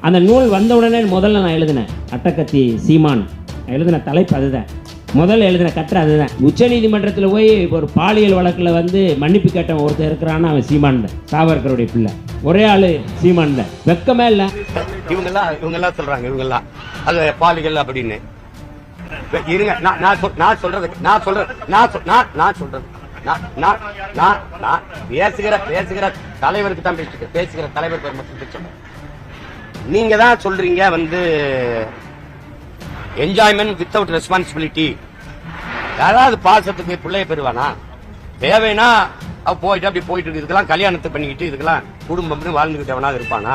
அந்த நூல் வந்தவுடனே முதல்ல நான் எழுதினேன். அட்டக்கத்தி சீமான். எழுதின தலைப்பு அதுதான். முதல்ல எழுதின கட்டுரை அதுதான். உச்சநீதிமன்றத்தில் போய் இப்போ ஒரு பாலியல் வழக்கில் வந்து மன்னிப்பு கேட்டவன் ஒருத்தர் இருக்கிறான்னு அவன் சீமான் தான். சாவர்கருடைய பிள்ளை. ஒரே ஆளு சீமான் தான். வெக்கமே இல்லை. இவங்கெல்லாம் இவங்கெல்லாம் சொல்றாங்க இவங்கெல்லாம். அது பாலிகள் அப்படின்னு. இருங்க நான் நான் சொல்- நான் சொல்றது நான் சொல்றது நான் சொல்- நான் நான் சொல்றது. நான் நான் நான் நான் பேசுகிற பேசுகிற தலைவருக்கு தான் பேசுகிற தலைவர் பேர் மட்டும் நீங்க தான் சொல்றீங்க வந்து என்ஜாய்மெண்ட் வித்தவுட் ரெஸ்பான்சிபிலிட்டி யாராவது பாசத்துக்கு பிள்ளைய பெறுவானா? தேவைன்னா போயிட்டு அப்படி போயிட்டு இதுக்கெல்லாம் கல்யாணத்தை பண்ணிக்கிட்டு இதுக்கெல்லாம் குடும்பம்னு வாழ்ந்துகிட்டு இருப்பானா?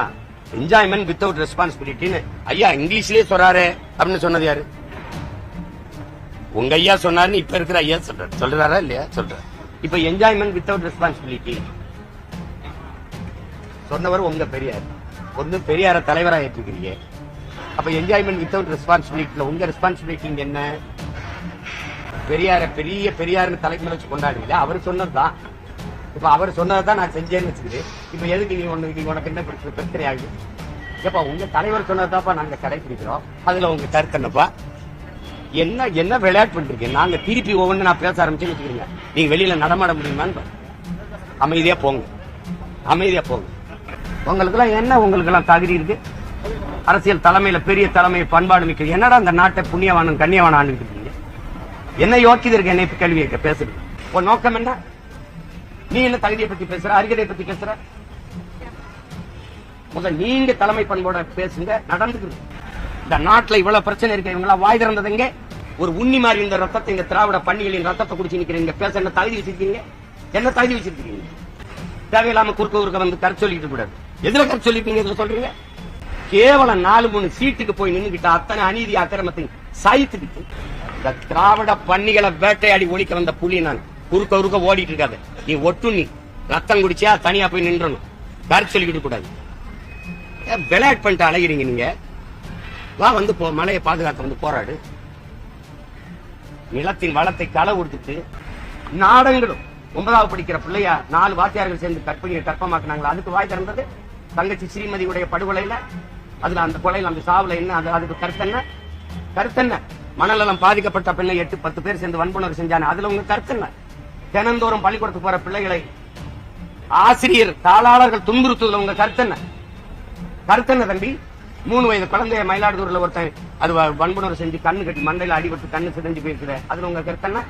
என்ஜாய்மெண்ட் வித்தவுட் ரெஸ்பான்சிபிலிட்டின்னு ஐயா இங்கிலீஷ்லயே சொல்றாரு அப்படின்னு சொன்னது யாரு? உங்க ஐயா சொன்னாருன்னு இப்ப இருக்கிற ஐயா சொல்றாரு சொல்றாரா இல்லையா? சொல்ற. இப்ப என்ஜாய்மெண்ட் வித்தவுட் ரெஸ்பான்சிபிலிட்டி சொன்னவர் உங்க பெரியார். ஒன்றும் பெரியார தலைவராக ஏற்றுக்கிறீங்க அப்ப என்ஜாய்மெண்ட் வித்தவுட் ரெஸ்பான்சிபிலிட்டில உங்க ரெஸ்பான்சிபிலிட்டி என்ன? பெரியார பெரிய பெரியார்னு தலைமையில வச்சு கொண்டாடுவீங்க அவர் சொன்னதுதான். இப்ப அவர் சொன்னதை நான் செஞ்சேன்னு வச்சுக்கிது இப்ப எதுக்கு நீ ஒண்ணு நீ உனக்கு என்ன பிரச்சனை? பிரச்சனை ஆகுது ஏப்பா உங்க தலைவர் சொன்னதாப்பா நாங்க கடைபிடிக்கிறோம் அதுல உங்க கருத்து என்னப்பா? என்ன என்ன விளையாட்டு பண்றீங்க நாங்க திருப்பி ஒவ்வொன்று நான் பேச ஆரம்பிச்சேன்னு வச்சுக்கிறீங்க நீங்க வெளியில நடமாட முடியுமான்னு அமைதியா போங்க. அமைதியா போங்க. உங்களுக்கெல்லாம் என்ன உங்களுக்கெல்லாம் தகுதி இருக்கு? அரசியல் தலைமையில பெரிய தலைமை பண்பாடு மிக்க என்னடா அந்த நாட்டை புண்ணியவானும் கண்ணியவான ஆண்டு என்ன யோக்கியது இருக்கு என்னை கேள்வி கேட்க பேசுறது. உன் நோக்கம் என்ன? நீ என்ன தகுதியை பத்தி பேசுற? அறிகதை பத்தி பேசுற? முதல் நீங்க தலைமை பண்போட பேசுங்க நடந்துக்குது இந்த நாட்டுல இவ்வளவு பிரச்சனை இருக்கு இவங்களா வாய் திறந்ததுங்க ஒரு உண்ணி மாதிரி இந்த ரத்தத்தை இந்த திராவிட பண்ணிகளின் ரத்தத்தை குடிச்சு நிக்கிறீங்க பேச என்ன தகுதி வச்சிருக்கீங்க? என்ன தகுதி வச்சிருக்கீங்க? தேவையில்லாம குறுக்க குறுக்க வந்து கரை சொல்லிட்டு கூடாது. எதுல கருத்து சொல்லிப்பீங்க இதுல சொல்றீங்க? கேவலம் நாலு மூணு சீட்டுக்கு போய் நின்னுகிட்ட அத்தனை அநீதி அக்கிரமத்தை சாய்த்துக்கிட்டு இந்த திராவிட பன்னிகளை வேட்டையாடி ஒழிக்க வந்த புலி நான் குறுக்க குறுக்க ஓடிட்டு இருக்காது. நீ ஒட்டு நீ. ரத்தம் குடிச்சியா தனியா போய் நின்றணும். கருத்து சொல்லிக்கிட்டு கூடாது. விளையாட்டு பண்ணிட்டு அலைகிறீங்க நீங்க. வா வந்து போ மலையை பாதுகாக்க வந்து போராடு. நிலத்தின் வளத்தை களை கொடுத்துட்டு நாடங்களும் ஒன்பதாவது படிக்கிற பிள்ளையா நாலு வாத்தியார்கள் சேர்ந்து கற்பனையை கற்பமாக்குனாங்களா? அதுக்கு வாய் திறந்தது? தங்கச்சி ஸ்ரீமதியுடைய படுகொலையில அதுல அந்த கொலையில அந்த சாவுல என்ன அது அதுக்கு கருத்தென்ன கருத்தென்ன மனநலம் பாதிக்கப்பட்ட பெண்ணை எட்டு பத்து பேர் சேர்ந்து வன்புணர்வு செஞ்சாங்க அதுல உங்க கருத்தென்ன தினந்தோறும் பள்ளிக்கூடத்துக்கு போற பிள்ளைகளை ஆசிரியர் தாளாளர்கள் துன்புறுத்துவதில் உங்க கருத்தென்ன கருத்தென்ன தம்பி? மூணு வயது குழந்தைய மயிலாடுதுறையில ஒருத்தன் அது வன்புணர்வு செஞ்சு கண்ணு கட்டி மண்டையில அடிபட்டு கண்ணு சிதைஞ்சு போயிருக்குது அதுல உங்க கருத்தென்ன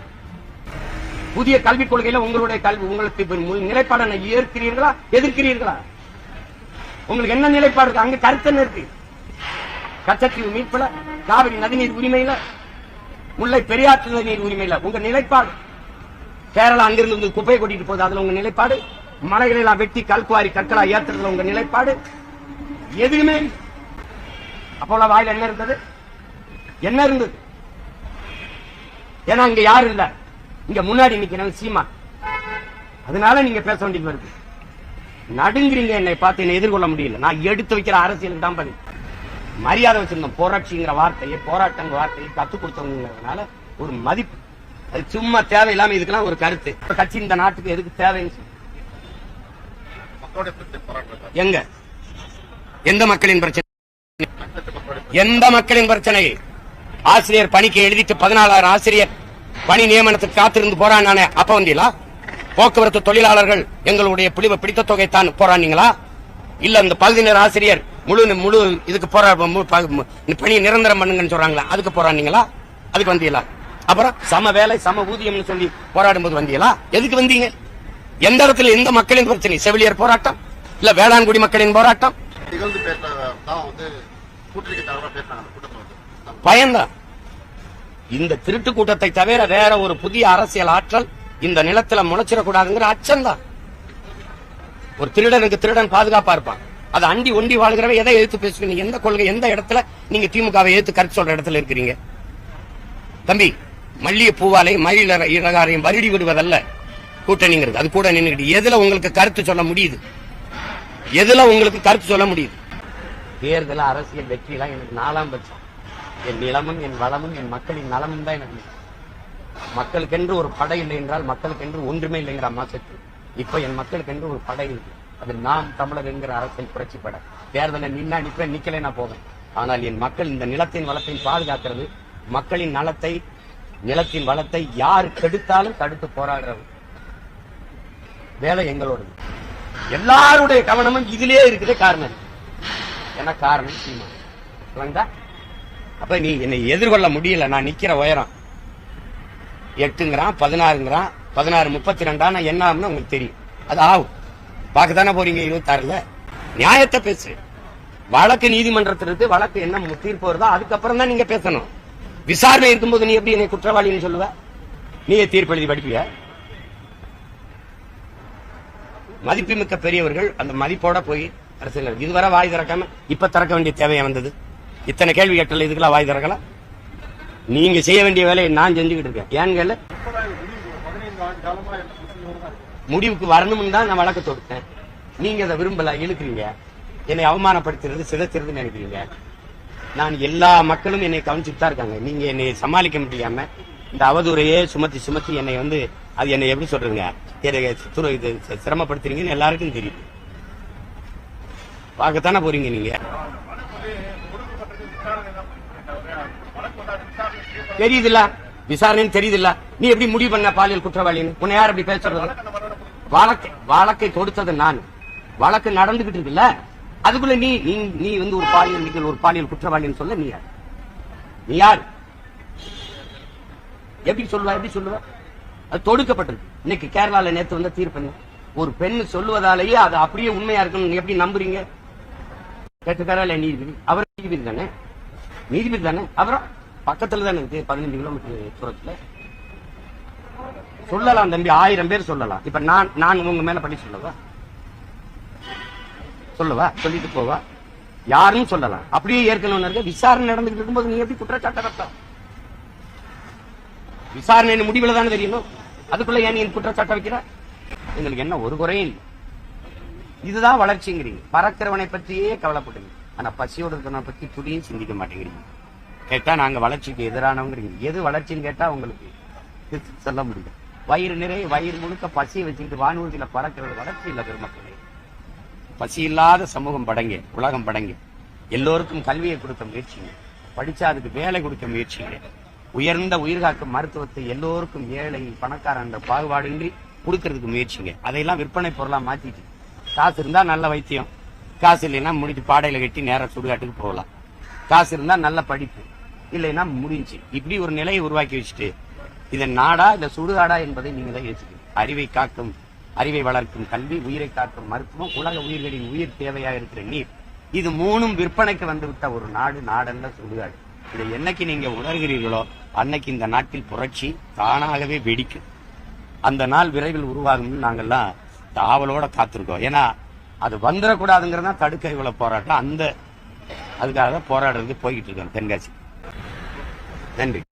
புதிய கல்விக் கொள்கையில உங்களுடைய கல்வி உங்களுக்கு இப்ப நிலைப்பாடு ஏற்கிறீர்களா எதிர்க்கிறீர்களா? உங்களுக்கு என்ன நிலைப்பாடு இருக்கு? அங்க கருத்து என்ன இருக்கு? கச்சத்தீவு மீட்புல காவிரி நதிநீர் உரிமையில முல்லை பெரியாற்று நதிநீர் உரிமையில. உங்க நிலைப்பாடு. கேரளா அங்கிருந்து உங்களுக்கு குப்பையை கொட்டிட்டு போகுது. அதுல உங்க நிலைப்பாடு. மலைகளெல்லாம் வெட்டி கல்குவாரி கற்களா ஏத்துறதுல உங்க நிலைப்பாடு. எதுவுமே அப்போல வாயில என்ன இருந்தது? என்ன இருந்தது? ஏன்னா இங்க யாரும் இல்ல. இங்க முன்னாடி நிக்கிறவன் சீமா அதனால நீங்க பேச வேண்டியது வருது. நடுங்குறீங்க என்னை பார்த்து என்னை எதிர்கொள்ள முடியல. நான் எடுத்து வைக்கிற அரசியலுக்கு தான் பதில். மரியாதை வச்சிருந்தோம். புரட்சிங்கிற வார்த்தையை போராட்டங்கிற வார்த்தையை கத்துக் கொடுத்தவங்கிறதுனால ஒரு மதிப்பு. அது சும்மா தேவையில்லாம இதுக்கெல்லாம் ஒரு கருத்து. கட்சி இந்த நாட்டுக்கு எதுக்கு தேவைன்னு. எங்க? எந்த மக்களின் பிரச்சனை? எந்த மக்களின் பிரச்சனை? ஆசிரியர் பணிக்கு எழுதிட்டு பதினாலாயிரம் ஆசிரியர் பணி நியமனத்துக்கு காத்திருந்து போராடினானே அப்ப வந்தீங்களா? போக்குவரத்து தொழிலாளர்கள் எங்களுடைய பிடிவ பிடித்த தொகை தான் போராடினீங்களா? இல்ல இந்த பகுதியினர் ஆசிரியர் முழு முழு இதுக்கு போரா மு- ப- மு- பணி நிரந்தரம் பண்ணுங்கன்னு சொல்றாங்களா? அதுக்கு போராடினீங்களா? அதுக்கு வந்தீங்களா? அப்புறம் சம வேலை சம ஊதியம்னு சொல்லி போராடும் போது வந்தீங்களா? எதுக்கு வந்தீங்க? எந்த இடத்துல எந்த மக்களின் பிரச்சனை? செவிலியர் போராட்டம்? இல்ல வேளாண்குடி மக்களின் போராட்டம்? பயம்தான் இந்த திருட்டு கூட்டத்தை தவிர வேற ஒரு புதிய அரசியல் ஆற்றல் இந்த நிலத்துல முளைச்சிடக்கூடாதுங்கிற அச்சம்தான். ஒரு திருடனுக்கு திருடன் பாதுகாப்பா இருப்பான். அதை அண்டி ஒண்டி வாழ்கிறவ எதை எதிர்த்து பேசுவீங்க? எந்த கொள்கை எந்த இடத்துல நீங்க திமுகவை எதிர்த்து கருத்து சொல்ற இடத்துல இருக்கிறீங்க? தம்பி மல்லிகை பூவாலை மயில் இழகாரையும் வருடி விடுவதல்ல. கூட்டணிங்கிறது. அது கூட நின்றுக்கிட்டு எதுல உங்களுக்கு கருத்து சொல்ல முடியுது? எதுல உங்களுக்கு கருத்து சொல்ல முடியுது? தேர்தல் அரசியல் வெற்றிலாம் எனக்கு நாலாம் பட்சம். என் நிலமும் என் வளமும் என் மக்களின் நலமும் தான் எனக்கு மக்களுக்கென்று ஒரு படை இல்லை என்றால் மக்களுக்கென்று ஒன்றுமே இல்லைங்கிற அம்மா இப்ப என் மக்களுக்கென்று ஒரு படை இருக்கு. அது நாம் தமிழர் என்கிற அரசியல் புரட்சிப்பட தேர்தலில் நின்னா நிற்பேன் நிக்கல நான் போவேன். ஆனால் என் மக்கள் இந்த நிலத்தின் வளத்தை பாதுகாக்கிறது. மக்களின் நலத்தை நிலத்தின் வளத்தை யார் கெடுத்தாலும் தடுத்து போராடுறது வேலை எங்களோடது. எல்லாருடைய கவனமும் இதிலே இருக்குது காரணம். என்ன காரணம்? சீமா அப்ப நீ என்னை எதிர்கொள்ள முடியல. நான் நிக்கிற உயரம். எட்டுங்கிறான் பதினாறுங்கிறான் பதினாறு முப்பத்தி ரெண்டானா என்ன ஆகும்னு உங்களுக்கு தெரியும். அது ஆகும். பார்க்கத்தானே போறீங்க இருபத்தாறுல? நியாயத்தை பேசு. வழக்கு நீதிமன்றத்திலிருந்து வழக்கு என்ன தீர்ப்பு வருதோ அதுக்கப்புறம் தான் நீங்க பேசணும். விசாரணை இருக்கும்போது நீ எப்படி என்னை குற்றவாளின்னு சொல்லுவ? நீயே தீர்ப்பு எழுதி படிப்பிய? மதிப்புமிக்க பெரியவர்கள் அந்த மதிப்போட போய் அரசியல் இதுவரை வாய் திறக்காம இப்ப திறக்க வேண்டிய தேவையா வந்தது? இத்தனை கேள்வி கேட்டல இதுக்கெல்லாம் வாய் திறக்கலாம் நீங்க செய்ய வேண்டிய வேலையை நான் செஞ்சுக்கிட்டு இருக்கேன். ஏன்னு முடிவுக்கு வரணும்னு தான் நான் வழக்கு தொடுத்தேன். நீங்க அதை விரும்பல இழுக்கிறீங்க. என்னை அவமானப்படுத்துறது சிதைச்சிருதுன்னு நினைக்கிறீங்க. நான் எல்லா மக்களும் என்னை கவனிச்சுட்டு தான் இருக்காங்க. நீங்க என்னை சமாளிக்க முடியாம இந்த அவதூறையே சுமத்தி சுமத்தி என்னை வந்து அது என்னை எப்படி சொல்றீங்க என்னை இது சிரமப்படுத்துறீங்கன்னு எல்லாருக்கும் தெரியும். பார்க்கத்தானே போறீங்க நீங்க? தெரியுதுல்ல? விசாரணைன்னு தெரியுதுல்ல? நீ எப்படி முடிவு பண்ண பாலியல் குற்றவாளின்னு? உன்னை யார் அப்படி பேசுறது? வழக்கு வழக்கை தொடுத்தது நான். வழக்கு நடந்துகிட்டு இருக்குல்ல? அதுக்குள்ள நீ நீ நீ வந்து ஒரு பாலியல் நீங்கள் ஒரு பாலியல் குற்றவாளின்னு சொல்ல நீ யார்? நீ யார்? எப்படி சொல்லுவா எப்படி சொல்லுவ? அது தொடுக்கப்பட்டிருக்கு. இன்னைக்கு கேரளால நேத்து வந்த தீர்ப்பு ஒரு பெண் சொல்லுவதாலேயே அது அப்படியே உண்மையா இருக்குன்னு எப்படி நம்புறீங்க? கேட்டுக்காரா இல்ல நீதிபதி? அவர் நீதிபதி தானே? நீதிபதி தானே? அப்புறம்? பக்கத்துல தான் இருக்கு? பதினஞ்சு கிலோமீட்டர் தூரத்துல. சொல்லலாம் தம்பி ஆயிரம் பேர் சொல்லலாம். இப்ப நான் நான் உங்க மேல பண்ணி சொல்லவா? சொல்லவா? சொல்லிட்டு போவா? யாரும் சொல்லலாம். அப்படியே ஏற்கனவே இருக்க. விசாரணை நடந்துகிட்டு இருக்கும்போது நீ எப்படி குற்றச்சாட்டை வைப்ப விசாரணை முடிவில் தானே தெரியணும்? அதுக்குள்ள ஏன் நீ குற்றச்சாட்டை வைக்கிற? எங்களுக்கு என்ன ஒரு குறையும் இல்லை. இதுதான் வளர்ச்சிங்கிறீங்க. பறக்கிறவனை பற்றியே கவலைப்படுங்க ஆனா பசியோட இருக்கிறவனை பத்தி துளியும் சிந்திக்க மாட்டேங்கிறீங்க. கேட்டா நாங்க வளர்ச்சிக்கு எதிரானவங்கிறீங்க எது வளர்ச்சின்னு கேட்டா உங்களுக்கு சொல்ல முடியும். வயிறு நிறைய வயிறு முழுக்க பசியை வச்சுக்கிட்டு வானூர்தியில பறக்கிறது வளர்ச்சி இல்லை பெருமக்களே. பசி இல்லாத சமூகம் படங்க உலகம் படங்க. எல்லோருக்கும் கல்வியை கொடுக்க முயற்சிங்க. படிச்சா அதுக்கு வேலை கொடுக்க முயற்சிங்க. உயர்ந்த உயிர்காக்கும் மருத்துவத்தை எல்லோருக்கும் ஏழை பணக்காரன் பாகுபாடின்றி கொடுக்கறதுக்கு முயற்சிங்க. அதையெல்லாம் விற்பனை பொருளா மாத்திட்டு. காசு இருந்தா நல்ல வைத்தியம். காசு இல்லைன்னா முடிச்சு பாடையில கட்டி நேராக சுடுகாட்டுக்கு போகலாம். காசு இருந்தா நல்ல படிப்பு. இல்லைன்னா முடிஞ்சு. இப்படி ஒரு நிலையை உருவாக்கி வச்சுட்டு இது நாடா இல்ல சுடுகாடா என்பதை நீங்க தான் யோசிக்கணும். அறிவை காக்கும் அறிவை வளர்க்கும் கல்வி உயிரை காக்கும் மருத்துவம் உலக உயிர்களின் உயிர் தேவையாக இருக்கிற நீர். இது மூணும் விற்பனைக்கு வந்துவிட்ட ஒரு நாடு நாடல்ல சுடுகாடு. இதை என்னைக்கு நீங்க உணர்கிறீர்களோ அன்னைக்கு இந்த நாட்டில் புரட்சி தானாகவே வெடிக்கும். அந்த நாள் விரைவில் உருவாகும்னு நாங்கெல்லாம் தாவலோட காத்திருக்கோம். ஏன்னா அது வந்துடக்கூடாதுங்கிறதா தடுக்க இவ்வளவு போராட்டம். அந்த அதுக்காக தான் போராடுறது போய்கிட்டு இருக்கோம் தென்காசி. ending